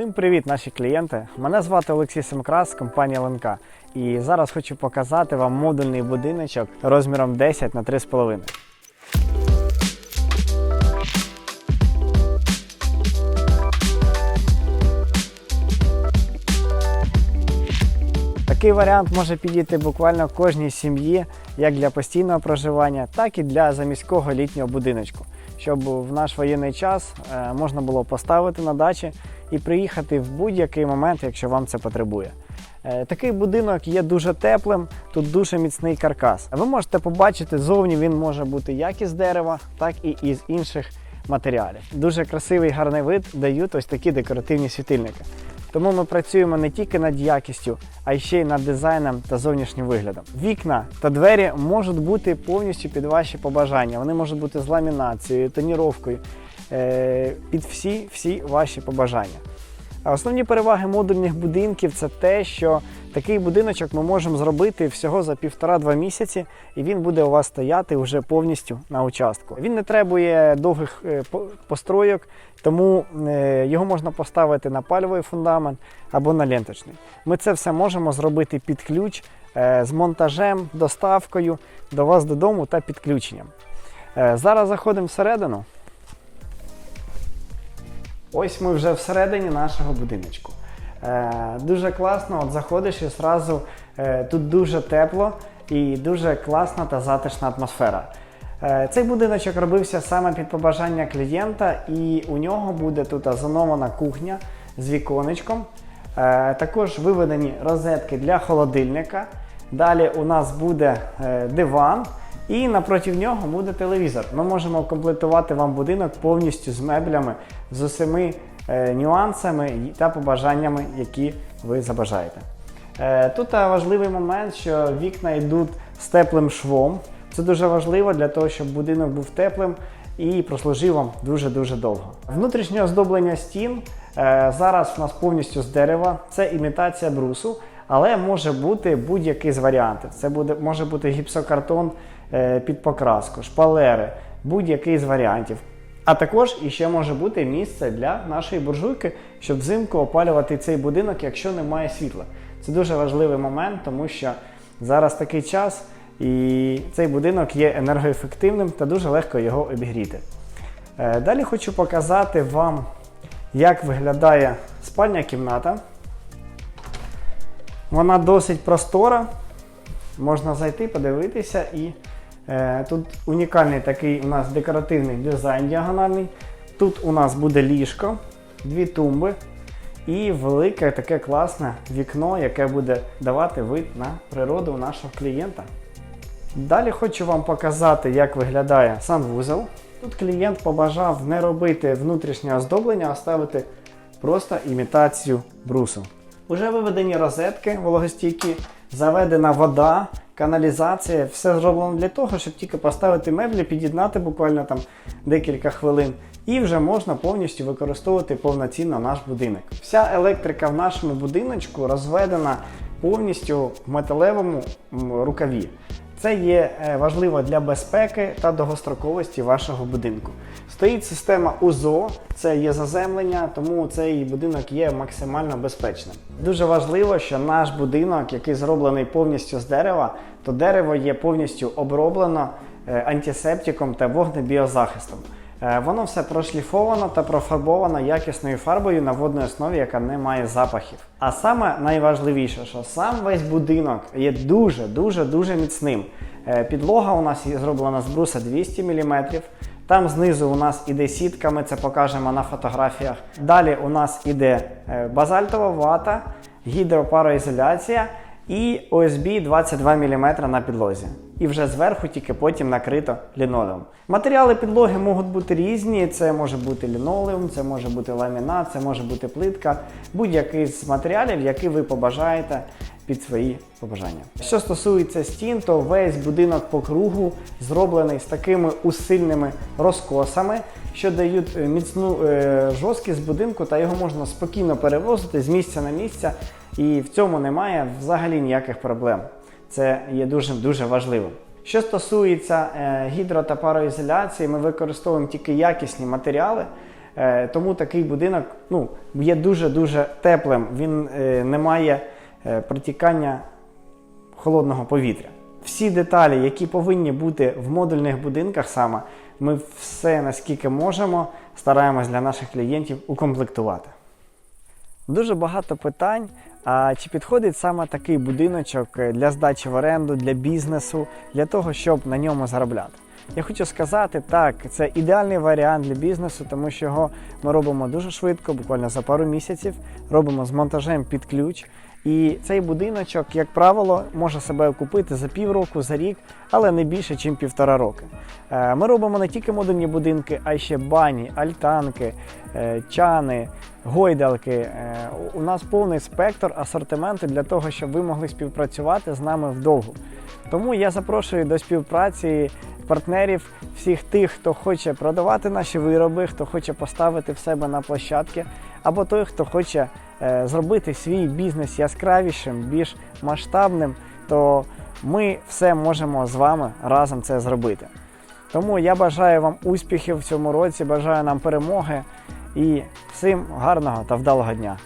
Всім привіт, наші клієнти! Мене звати Олексій Семкрас з компанії ЛНК. І зараз хочу показати вам модульний будиночок розміром 10 на 3,5. Такий варіант може підійти буквально кожній сім'ї, як для постійного проживання, так і для заміського літнього будиночку, щоб в наш воєнний час е, можна було поставити на дачі і приїхати в будь-який момент, якщо вам це потребує. Е, Такий будинок є дуже теплим, тут дуже міцний каркас. Ви можете побачити, зовні він може бути як із дерева, так і із інших матеріалів. Дуже красивий гарний вид дають ось такі декоративні світильники. Тому ми працюємо не тільки над якістю, а й ще й над дизайном та зовнішнім виглядом. Вікна та двері можуть бути повністю під ваші побажання. Вони можуть бути з ламінацією, тоніровкою, під всі, всі ваші побажання. Основні переваги модульних будинків це те, що такий будиночок ми можемо зробити всього за півтора-два місяці, і він буде у вас стояти вже повністю на участку. Він не требує довгих е, по- постройок, тому е, його можна поставити на пальовий фундамент або на ленточний. Ми це все можемо зробити під ключ е, з монтажем, доставкою до вас додому та підключенням. Е, Зараз заходимо всередину. Ось ми вже всередині нашого будиночку. Е, дуже класно, от заходиш і зразу е, тут дуже тепло і дуже класна та затишна атмосфера. Е, цей будиночок робився саме під побажання клієнта, і у нього буде тут зонована кухня з віконечком. Також виведені розетки для холодильника. Далі у нас буде диван, і напроти нього буде телевізор. Ми можемо комплектувати вам будинок повністю з меблями, з усіми е, нюансами та побажаннями, які ви забажаєте. Е, Тут е, важливий момент, що вікна йдуть з теплим швом. Це дуже важливо для того, щоб будинок був теплим і прослужив вам дуже-дуже довго. Внутрішнє оздоблення стін е, зараз у нас повністю з дерева, це імітація брусу, але може бути будь-який з варіантів. Це буде, може бути гіпсокартон під покраску, шпалери, будь-який з варіантів. А також іще може бути місце для нашої буржуйки, щоб взимку опалювати цей будинок, якщо немає світла. Це дуже важливий момент, тому що зараз такий час, і цей будинок є енергоефективним та дуже легко його обігріти. Е, Далі хочу показати вам, як виглядає спальня кімната. Вона досить простора. Можна зайти, подивитися і е, тут унікальний такий у нас декоративний дизайн діагональний. Тут у нас буде ліжко, дві тумби і велике таке класне вікно, яке буде давати вид на природу нашого клієнта. Далі хочу вам показати, як виглядає санвузол. Тут клієнт побажав не робити внутрішнє оздоблення, а ставити просто імітацію брусу. Уже виведені розетки вологостійкі, заведена вода, каналізація. Все зроблено для того, щоб тільки поставити меблі, під'єднати буквально там декілька хвилин. І вже можна повністю використовувати повноцінно наш будинок. Вся електрика в нашому будиночку розведена повністю в металевому рукаві. Це є е, важливо для безпеки та довгостроковості вашого будинку. Стоїть система УЗО, це є заземлення, тому цей будинок є максимально безпечним. Дуже важливо, що наш будинок, який зроблений повністю з дерева, то дерево є повністю оброблено е, антисептиком та вогнебіозахистом. Е, Воно все прошліфовано та профарбовано якісною фарбою на водній основі, яка не має запахів. А саме найважливіше, що сам весь будинок є дуже, дуже, дуже міцним. Е, Підлога у нас зроблена з бруса 200 мм. Там знизу у нас іде сітка, ми це покажемо на фотографіях. Далі у нас іде е, базальтова вата, гідропароізоляція і OSB 22 мм на підлозі. І вже зверху тільки потім накрито лінолеум. Матеріали підлоги можуть бути різні. Це може бути лінолеум, це може бути ламінат, це може бути плитка, будь-який з матеріалів, який ви побажаєте під свої побажання. Що стосується стін, то весь будинок по кругу зроблений з такими усильними розкосами, що дають е, міцну е, жорсткість будинку, та його можна спокійно перевозити з місця на місце, і в цьому немає взагалі ніяких проблем. Це є дуже дуже важливим. Що стосується е, гідро та пароізоляції, ми використовуємо тільки якісні матеріали. Тому такий будинок ну, є дуже-дуже теплим. Він не має протікання холодного повітря. Всі деталі, які повинні бути в модульних будинках саме, ми все наскільки можемо стараємось для наших клієнтів укомплектувати. Дуже багато питань. А чи підходить саме такий будиночок е, для здачі в оренду, для бізнесу, для того, щоб на ньому заробляти? Я хочу сказати, так, це ідеальний варіант для бізнесу, тому що його ми робимо дуже швидко, буквально за пару місяців, робимо з монтажем під ключ. І цей будиночок, як правило, може себе окупити за півроку, за рік, але не більше, ніж півтора роки. Е, Ми робимо не тільки модульні будинки, а й ще бані, альтанки, е, чани, гойдалки. Е, у- нас повний спектр асортименту для того, щоб ви могли співпрацювати з нами вдовгу. Тому я запрошую до співпраці партнерів, всіх тих, хто хоче продавати наші вироби, хто хоче поставити в себе на площадки, або той, хто хоче е, зробити свій бізнес яскравішим, більш масштабним, то ми все можемо з вами разом це зробити. Тому я бажаю вам успіхів в цьому році, бажаю нам перемоги і всім гарного та вдалого дня.